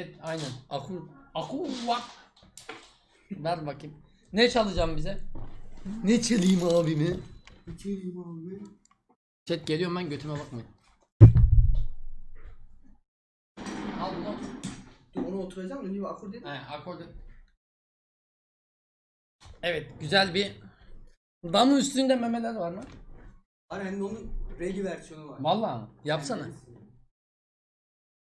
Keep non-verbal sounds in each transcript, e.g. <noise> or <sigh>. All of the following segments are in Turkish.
et aynen. Akul akul vak. Ver bakayım. Ne çalacağım bize? Ne çalayım abime? İçeriyim abi. Chat geliyorum ben götüme bakmayın. Al bunu. Dur onu oturacağım önce bir akor dedim. He akordu. Evet güzel bir damın üstünde memeler var mı? Hani hem de onun regi versiyonu var. Vallahi mı? Yapsana.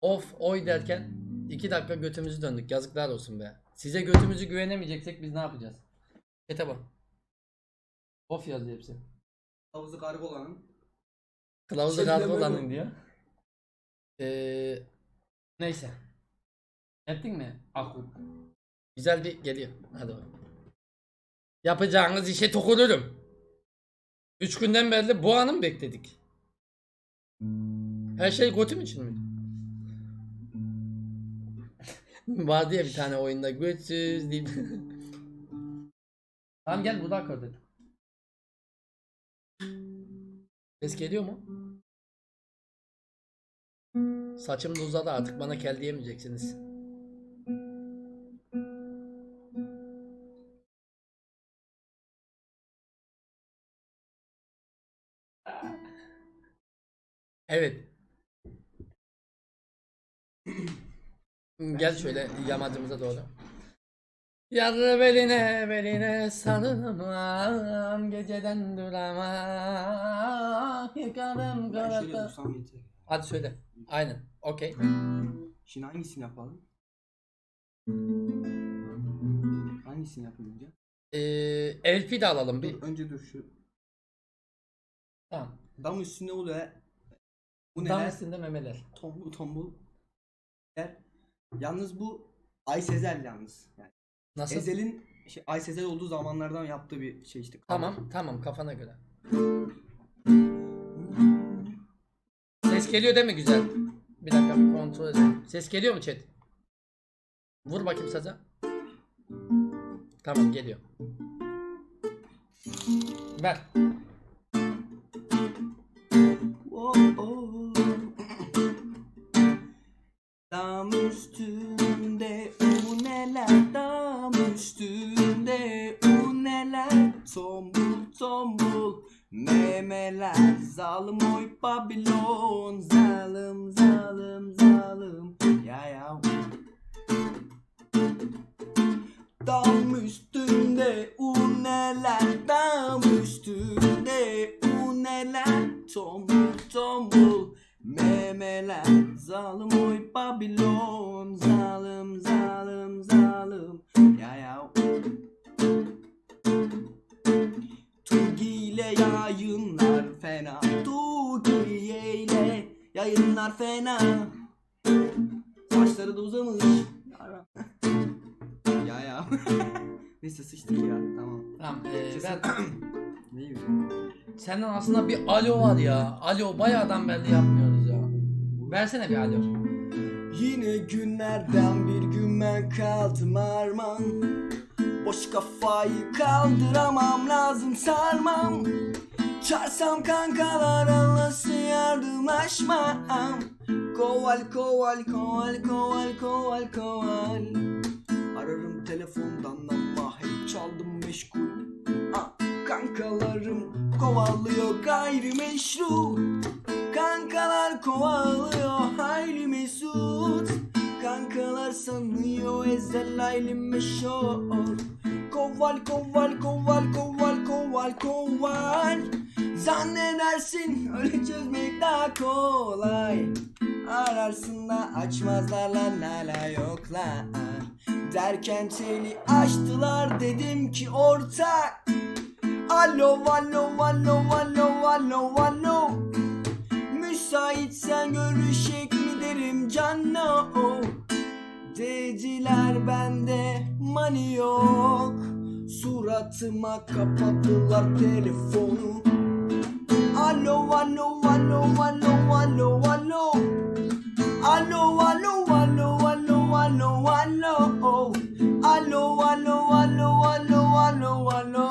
Of oy derken 2 dakika götümüzü döndük. Yazıklar olsun be. Size götümüzü güvenemeyeceksek biz ne yapacağız? Çete bak. Of yazıyor hepsi. Havuzu kargolanın. Kılavuzu Şey razı deme olanın diyor. Ee, neyse. Ettin mi? Akul. Güzel bir geliyor. Hadi bakalım. Yapacağınız işe tokulurum. Üç günden beri bu anı mı bekledik? Her şey götüm için mi? Vardı ya bir tane oyunda götsüz deyip. <laughs> tamam gel burada akor dedim. Ses geliyor mu? Saçım da uzadı artık bana kel diyemeyeceksiniz. Evet. Gel şöyle yamacımıza doğru. Yarı beline beline sarılmam Geceden duramam Yıkarım Ben şöyle yeter. Hadi söyle. Aynen. Okey. Şimdi hangisini yapalım? Hangisini yapalım ya? Ee, LP de alalım bir. Dur, önce dur şu. Tamam. Dam üstünde oluyor. Bu Dam neler? üstünde memeler. Tombul tombul. Der. Yalnız bu Ay Sezel yalnız. Yani Nasıl? Ezel'in şey, Ay Sezel olduğu zamanlardan yaptığı bir şey işte. Tamam tamam kafana göre. Ses geliyor değil mi güzel? Bir dakika bir kontrol edelim. Ses geliyor mu chat? Vur bakayım saza. Tamam geliyor. Ver. Oh, oh. Memeler Zalim oy Babilon Zalim zalim zalim. Ya ya. Dam üstünde u neler Dam üstünde u neler? Tombul tombul memeler. Zalim oy Babilon Zalim yayınlar fena Saçları da uzamış Ya ya <laughs> <laughs> Neyse sıçtık ya tamam Tamam. ee, Ses- ver. Neyi Senden aslında bir alo var ya. Alo bayağıdan beri yapmıyoruz ya. Versene bir alo. Yine günlerden bir gün ben kaldım arman Boş kafayı kaldıramam lazım sarmam Çarsam kankalar yardımlaşmam Koval koval koval koval koval koval. Ararım telefondan ama hep çaldım meşgul. Ah, Kankalarım kovalıyor gayrimeşru. Kankalar kovalıyor hayli mesut. Kankalar sanıyor ezel hayli meşhur. Koval koval koval koval koval koval Zannedersin öyle çözmek daha kolay. Ararsın da açmazlar lan hala yoklar Derken teli açtılar dedim ki ortak. Alo alo alo alo alo alo. Müsaitsen görüşek mi derim canno? Dediler bende mani yok. Suratıma kapattılar telefonu Alo alo alo alo alo alo Alo alo alo alo alo alo Alo alo alo alo alo alo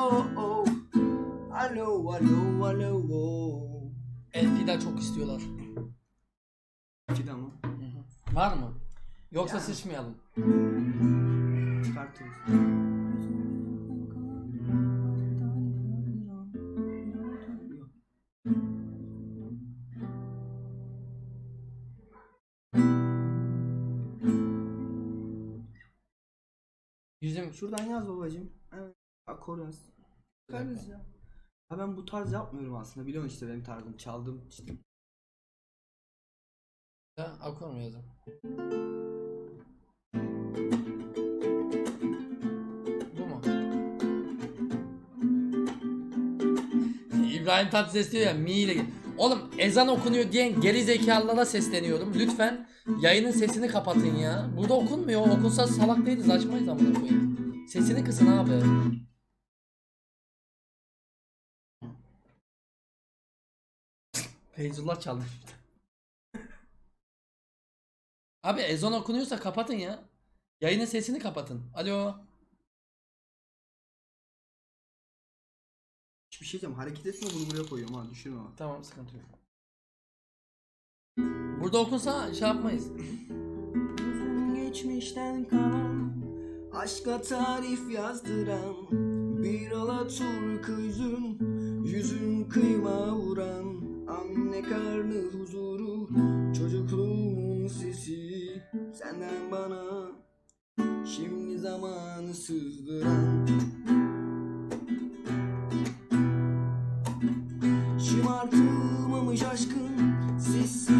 Alo alo alo LP'den çok istiyorlar. Fidan mı? Var mı? Yoksa sıçmayalım. Çıkartırız. Şuradan yaz babacım. Evet. Akor yaz. Çıkarız ya. Ya ben bu tarz yapmıyorum aslında. Biliyorsun işte benim tarzım. Çaldım işte. Ya akor mu yazdım? Bu mu? <laughs> İbrahim Tatlıses diyor ya mi ile Oğlum ezan okunuyor diyen geri zekalılara sesleniyorum. Lütfen yayının sesini kapatın ya. Burada okunmuyor. Okunsa salak değiliz açmayız amına koyayım. Sesini kısın abi. Feyzullah çalmış. <laughs> Abi ezan okunuyorsa kapatın ya. Yayının sesini kapatın. Alo. Hiçbir şey diyeceğim. Hareket etme bunu buraya koyuyorum ha. Düşürme ha. Tamam sıkıntı yok. Burada okunsa şey yapmayız. Uzun geçmişten kalan Aşka tarif yazdıran Bir Alaturka yüzün Yüzün kıyma vuran. Anne karnı huzuru Çocukluğumun sesi Senden bana. Şimdi zamanı sızdıran. Şımartılmamış aşkın Sessizle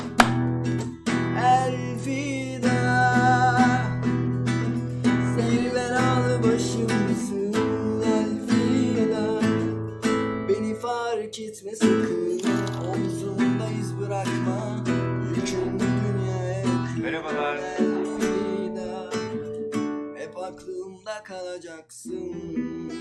kalacaksın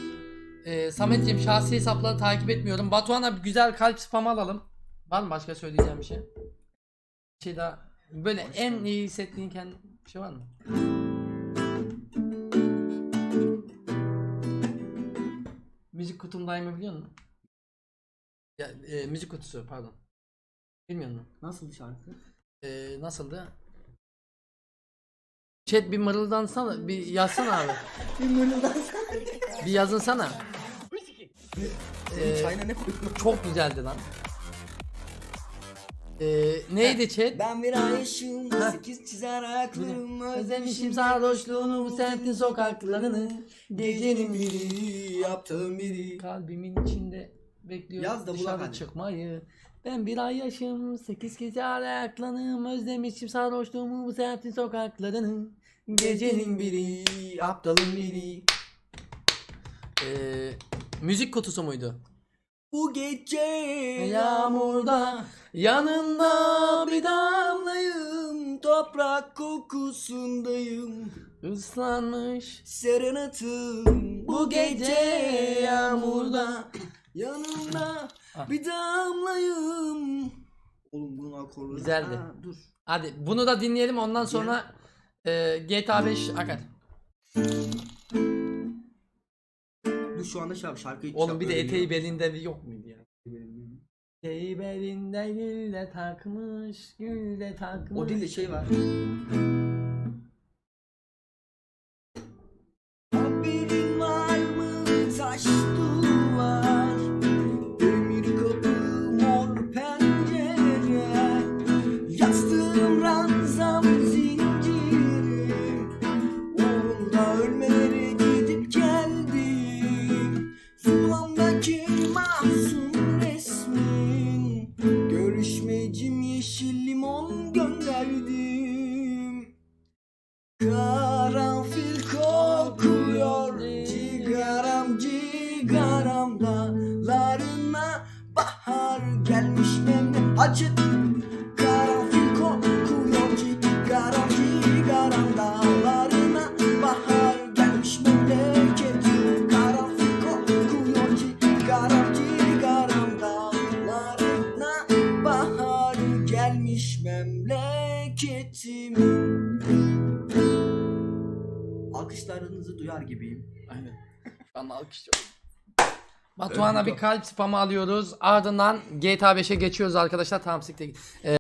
Ee, Samet'ciğim şahsi hesapları takip etmiyorum. Batuhan'a bir güzel kalp spam alalım. Var mı başka söyleyeceğim bir şey? Bir şey daha. Böyle en iyi hissettiğin kendi bir şey var mı? Müzik kutumdayımı biliyor musun? Ya, e, müzik kutusu pardon. Bilmiyor musun? Nasıl şarkı? Ee, nasıldı? Chat bir mırıldansana, bir yazsana abi. <laughs> Bir mırıldansana. Bir yazınsana. Ee, Çayına ne koydun? Çok güzeldi lan. Ee, neydi chat? Ben bir aşığım. Sekiz çizer ayaklarım Özlemişim sarhoşluğunu bu semtin sokaklarını Gecenin biri Yaptığım biri Kalbimin içinde bekliyor Yaz da dışarı hadi. çıkmayı Ben bir ay yaşım sekiz gece ayaklanım Özlemişim sarhoşluğumu bu semtin sokaklarını Gecenin biri Aptalın biri Ee, Müzik kutusu muydu? Bu gece Yağmurda yanında bir damlayım Toprak kokusundayım ıslanmış Serenatım Bu gece yağmurda Yanımda Ah. bir damlayım Oğlum bunun akorları Güzeldi. Ha, dur Hadi bunu da dinleyelim ondan sonra e, GTA 5 akar. Dur şu anda şarkı şarkıyı Oğlum bir de eteği belinde bir yok muydu ya? Eteği belinde gülle takmış, gülle takmış. O değil de şey var Alkışlarınızı duyar gibiyim. Aynen. <laughs> An alkışlıyorum. Batuhan'a bir kalp spamı alıyoruz. Ardından GTA 5'e geçiyoruz arkadaşlar. Tamam siktir. Ee,